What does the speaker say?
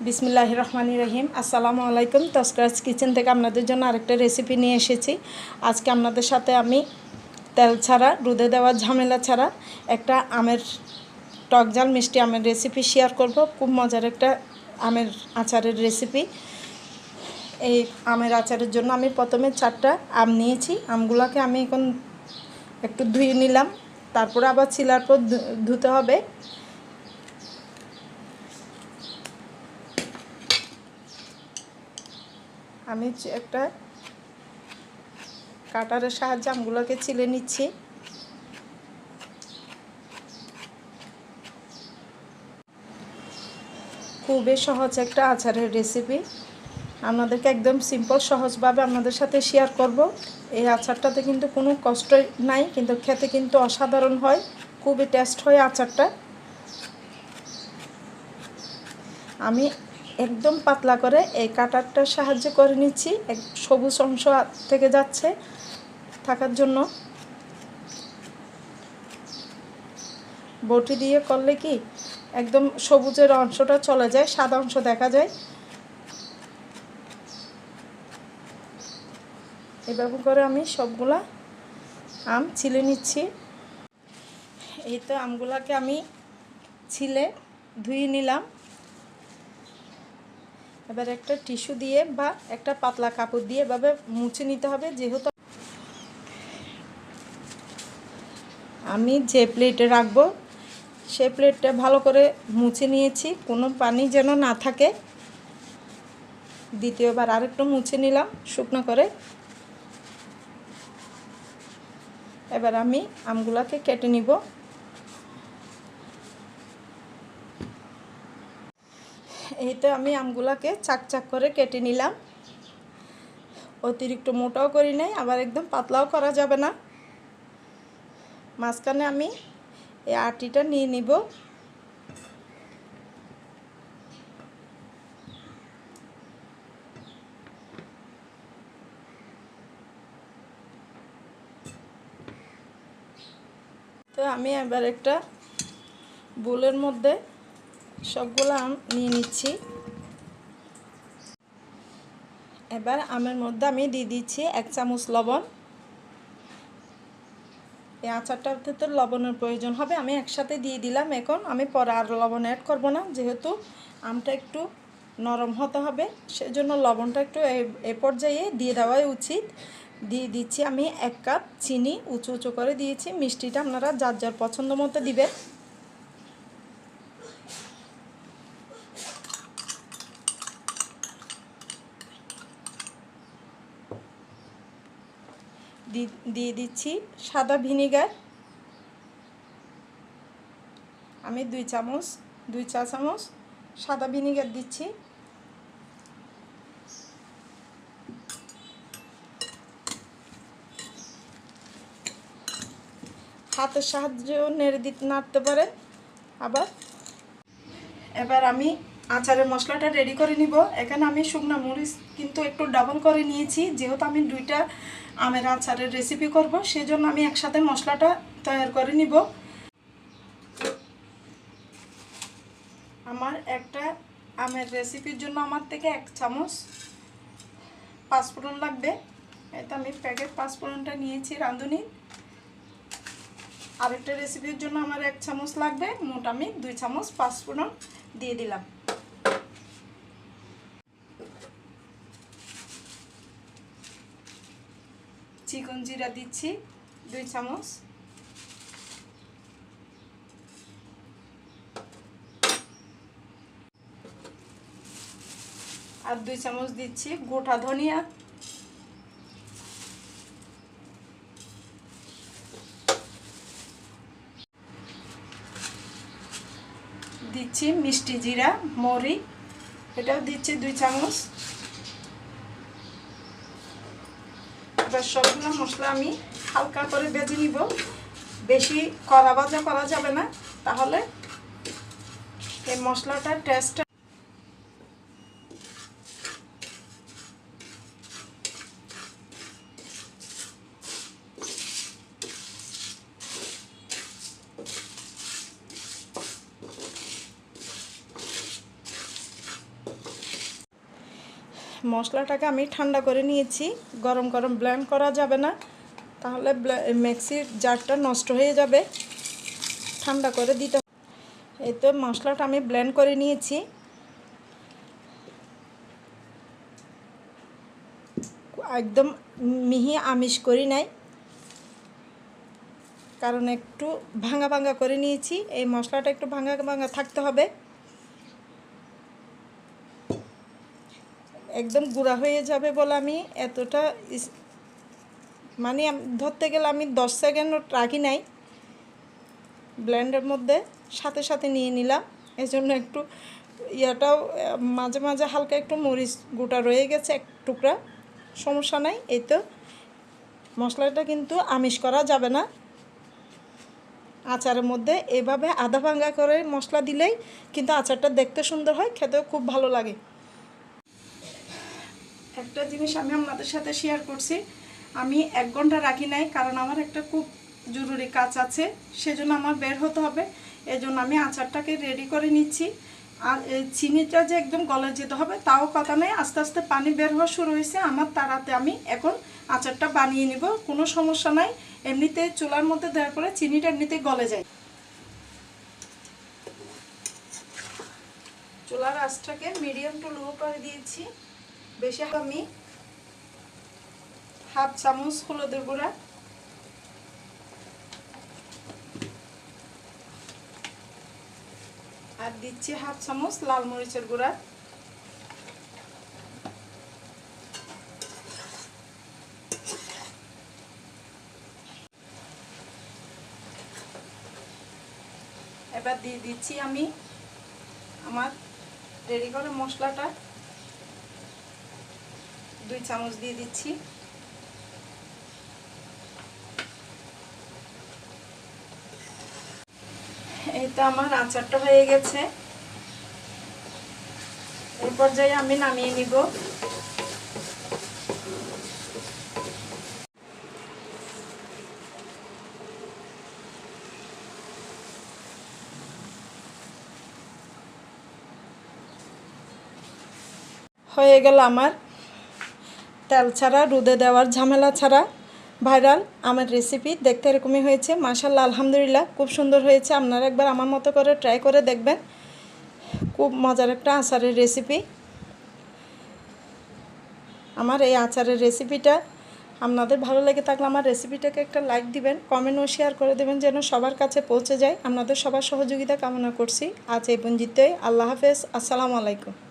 বিসমিল্লাহ রহমান রহিম। আসসালামু আলাইকুম। তস্করাজ কিচেন থেকে আপনাদের জন্য আরেকটা রেসিপি নিয়ে এসেছি। আজকে আপনাদের সাথে আমি তেল ছাড়া, রুদে দেওয়া ঝামেলা ছাড়া একটা আমের টক ঝাল, মিষ্টি আমের রেসিপি শেয়ার করব। খুব মজার একটা আমের আচারের রেসিপি এই আমের আচারের জন্য আমি প্রথমে চারটা আম নিয়েছি। আমগুলোকে আমি এখন একটু ধুয়ে নিলাম। তারপরে আবার ছিলার পর ধুতে হবে। আমি একটা কাটারের সাহায্যে আমগুলোকে ছিলে নিচ্ছি। খুবই সহজ একটা আচারের রেসিপি আপনাদেরকে একদম সিম্পল সহজভাবে আপনাদের সাথে শেয়ার করব। এই আচারটাতে কিন্তু কোনো কষ্ট নাই, কিন্তু খেতে কিন্তু অসাধারণ হয়, খুবই টেস্ট হয় আচারটা। আমি একদম পাতলা করে এই কাটারটার সাহায্য করে নিচ্ছি। এক সবুজ অংশ থেকে যাচ্ছে থাকার জন্য। বটি দিয়ে করলে কি একদম সবুজের অংশটা চলে যায়, সাদা অংশ দেখা যায়। এভাবে করে আমি সবগুলা আম ছিলে নিচ্ছি। এই তো আমগুলাকে আমি ছিলে ধুয়ে নিলাম। এবার একটা টিস্যু দিয়ে বা একটা পাতলা কাপড় দিয়ে এভাবে মুছে নিতে হবে, যেহেতু আমি যে প্লেটে রাখব, সে প্লেটটা ভালো করে মুছে নিয়েছি। কোনো পানি যেন না থাকে। দ্বিতীয়বার আরেকটু মুছে নিলাম শুকনো করে। এবার আমি আমগুলাকে কেটে নিব। এই তো আমি আমগুলাকে চাক চাক করে কেটে নিলাম। অতিরিক্ত মোটাও করি নাই, আবার একদম পাতলাও করা যাবে না। মাঝখানে আমি এই আটিটা নিয়ে নিব। তো আমি এবার একটা বোলের মধ্যে সবগুলো আম নিয়ে নিচ্ছি। এবার আমের মধ্যে আমি দিয়ে দিচ্ছি এক চামচ লবণ। এই আচারটাতে তো লবণের প্রয়োজন হবে, আমি একসাথে দিয়ে দিলাম এখন। আমি পরে আর লবণ অ্যাড করব না, যেহেতু আমটা একটু নরম হতে হবে, সেজন্য লবণটা একটু এ- পর্যায়ে দিয়ে দেওয়াই উচিত। দিয়ে দিচ্ছি আমি এক কাপ চিনি, উঁচু উঁচু করে দিয়েছি। মিষ্টিটা আপনারা যার যার পছন্দ মতো দিবেন। দিয়ে দিচ্ছি সাদা ভিনিগার। আমি দুই চামচ, দুই চা চামচ সাদা ভিনিগার দিচ্ছি। হাতের সাহায্য নেড়ে দিতে নাড়তে পারেন। আবার, এবার আমি আচারের মশলাটা রেডি করে নিব। এখানে আমি শুকনো মরিচ কিন্তু একটু ডাবল করে নিয়েছি। যেহেতু আমি দুইটা আমের আচারের রেসিপি করব, সেজন্য আমি একসাথে মশলাটা তৈরি করে নিব। আমার একটা আমের রেসিপির জন্য আমার থেকে এক চামচ পাঁচফোড়ন লাগবে। এতে আমি প্যাকেট পাঁচফোড়নটা নিয়েছি রাঁধুনি। আরেকটা রেসিপির জন্য আমার এক চামচ লাগবে। মোট আমি দুই চামচ পাঁচফোড়ন দিয়ে দিলাম। চিকন জিরা দিচ্ছি, দুই চামচ। আর দুই চামচ দিচ্ছি গোটা ধনিয়া। দিচ্ছি মিষ্টি জিরা, মরি। এটাও দিচ্ছি দুই চামচ। এবার সবগুলো মশলা আমি হালকা করে বেজে নিব। বেশি কড়া ভাজা করা যাবে না। তাহলে এই মশলাটার টেস্ট মশলাটাকে আমি ঠান্ডা করে নিয়েছি। গরম গরম ব্লেন্ড করা যাবে না। তাহলে মিক্সির জারটা নষ্ট হয়ে যাবে। ঠান্ডা করে দিতে। এই তো মশলাটা আমি ব্লেন্ড করে নিয়েছি। একদম মিহি আমিষ করি নাই। কারণ একটু ভাঙা ভাঙা করে নিয়েছি। এই মশলাটা একটু ভাঙা ভাঙা থাকতে হবে। একদম গুঁড়া হয়ে যাবে বলে আমি এতটা মানে ধরতে গেলে আমি দশ সেকেন্ড রাখি নাই। ব্লেন্ডের মধ্যে সাথে সাথে নিয়ে নিলাম। এই জন্য একটু ইয়াটাও মাঝে মাঝে হালকা একটু মরিচ গোটা রয়ে গেছে এক টুকরা। সমস্যা নাই, এই তো। মশলাটা কিন্তু আমিষ করা যাবে না। আচারের মধ্যে এভাবে আধা ভাঙ্গা করে মশলা দিলেই কিন্তু আচারটা দেখতে সুন্দর হয়, খেতেও খুব ভালো লাগে। একটা জিনিস আমি আপনাদের সাথে শেয়ার করছি। আমি এক ঘণ্টা রাখি নাই, কারণ আমার একটা খুব জরুরি কাজ আছে, সেজন্য আমার বের হতে হবে। এজন্য আমি আচারটাকে রেডি করে নিচ্ছি। আর চিনিটা যে একদম গলে যেতে হবে, তাও কথা নেই, আস্তে আস্তে পানি বের হওয়া শুরু হয়েছে। আমার তারাতে আমি এখন আচারটা বানিয়ে নিব, কোনো সমস্যা নাই। এমনিতে চুলার মধ্যে দেওয়ার পরে চিনিটা এমনিতে গলে যায়। চুলার আঁচটাকে মিডিয়াম টু লো করে দিয়েছি। বেশি আমি হাফ চামচ হলুদের গুঁড়া, আর দিচ্ছি হাফ চামচ লাল মরিচের গুঁড়া। এবার দিয়ে দিচ্ছি আমি আমার রেডি করে মশলাটা। দুই চামচ দিয়ে দিচ্ছি। এই তো আমার আচারটা হয়ে গেছে। এই পর্যায়ে আমি নামিয়ে নিব। হয়ে গেল আমার তেল ছাড়া, রোদে দেওয়ার ঝামেলা ছাড়া। ভাইরাল, আমার রেসিপি দেখতে এরকমই হয়েছে। মাশাল্লাহ আলহামদুলিল্লাহ, খুব সুন্দর হয়েছে। আপনারা একবার আমার মতো করে ট্রাই করে দেখবেন। খুব মজার একটা আচারের রেসিপি আমার এই আচারের রেসিপিটা আপনাদের ভালো লেগে থাকলে আমার রেসিপিটাকে একটা লাইক দিবেন কমেন্ট ও শেয়ার করে দেবেন যেন সবার কাছে পৌঁছে যায়। আপনাদের সবার সহযোগিতা কামনা করছি। আজ এই পঞ্জিতে আল্লাহ হাফেজ। আসসালামু আলাইকুম।